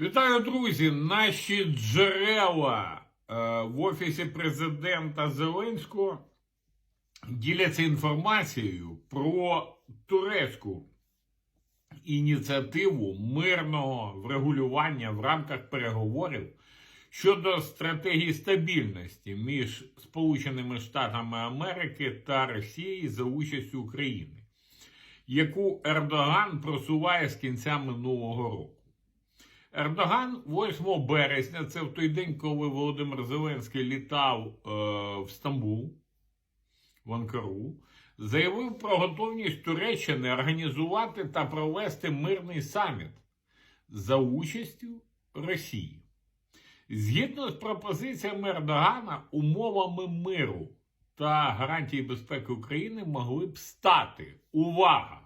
Вітаю, друзі! Наші джерела е, в Офісі президента Зеленського діляться інформацією про турецьку ініціативу мирного врегулювання в рамках переговорів щодо стратегії стабільності між Сполученими Штатами Америки та Росією за участю України, яку Ердоган просуває з кінця минулого року. Ердоган 8 березня, це в той день, коли Володимир Зеленський літав е, в Стамбул, в Анкару, заявив про готовність Туреччини організувати та провести мирний саміт за участю Росії. Згідно з пропозиціями Ердогана, умовами миру та гарантії безпеки України могли б стати увага!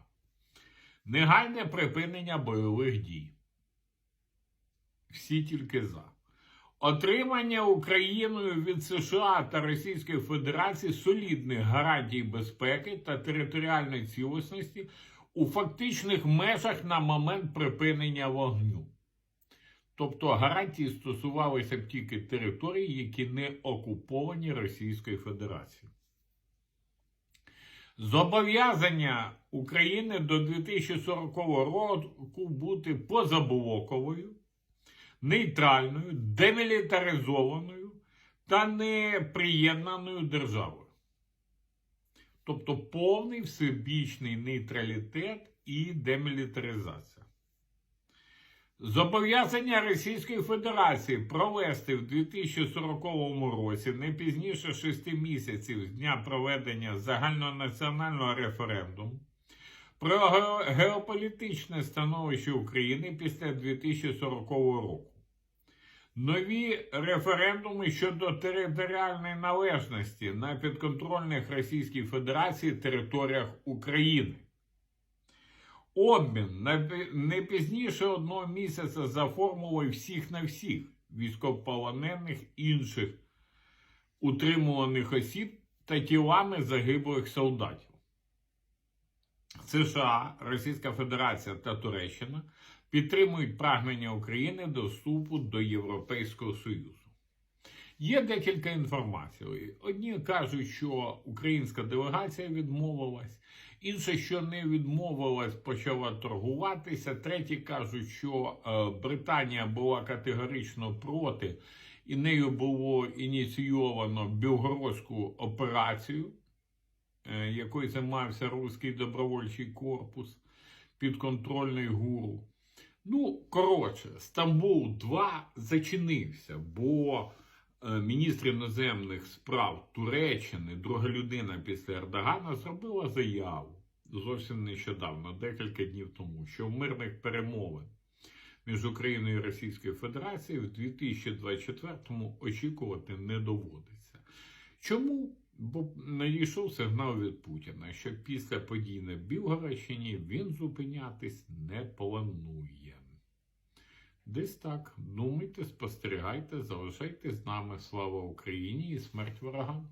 Негайне припинення бойових дій всі тільки за. Отримання Україною від США та Російської Федерації солідних гарантій безпеки та територіальної цілісності у фактичних межах на момент припинення вогню. Тобто гарантії стосувалися б тільки територій, які не окуповані Російською Федерацією. Зобов'язання України до 2040 року бути позаблоковою нейтральною, демілітаризованою та неприєднаною державою. Тобто повний всебічний нейтралітет і демілітаризація. Зобов'язання Російської Федерації провести в 2040 році не пізніше 6 місяців з дня проведення загальнонаціонального референдуму про геополітичне становище України після 2040 року. Нові референдуми щодо територіальної належності на підконтрольних Російській Федерації територіях України. Обмін на не пізніше одного місяця за формулою всіх на всіх військовополонених інших утримуваних осіб та тілами загиблих солдатів. США, Російська Федерація та Туреччина підтримують прагнення України до вступу до Європейського Союзу. Є декілька інформацій. Одні кажуть, що українська делегація відмовилась, інші, що не відмовилась, почала торгуватися. Треті кажуть, що е, Британія була категорично проти, і нею було ініційовано білгородську операцію, е, якою займався Руський добровольчий корпус підконтрольний гуру. Ну, коротше, Стамбул 2 зачинився, бо е, міністр іноземних справ Туреччини, друга людина після Ердогана, зробила заяву зовсім нещодавно, декілька днів тому, що в мирних перемовин між Україною і Російською Федерацією в 2024-му очікувати не доводиться. Чому? Бо надійшов сигнал від Путіна, що після подій на Білгородщині він зупинятись не планує. Десь так. Думайте, спостерігайте, залишайтесь з нами. Слава Україні і смерть ворогам!